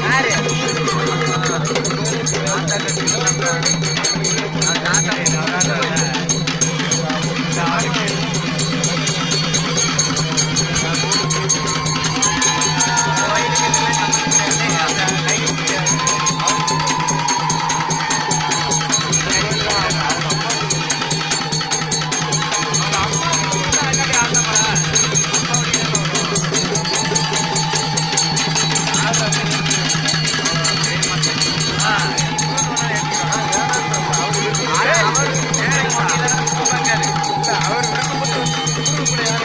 யாரு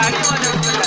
ஆமாடே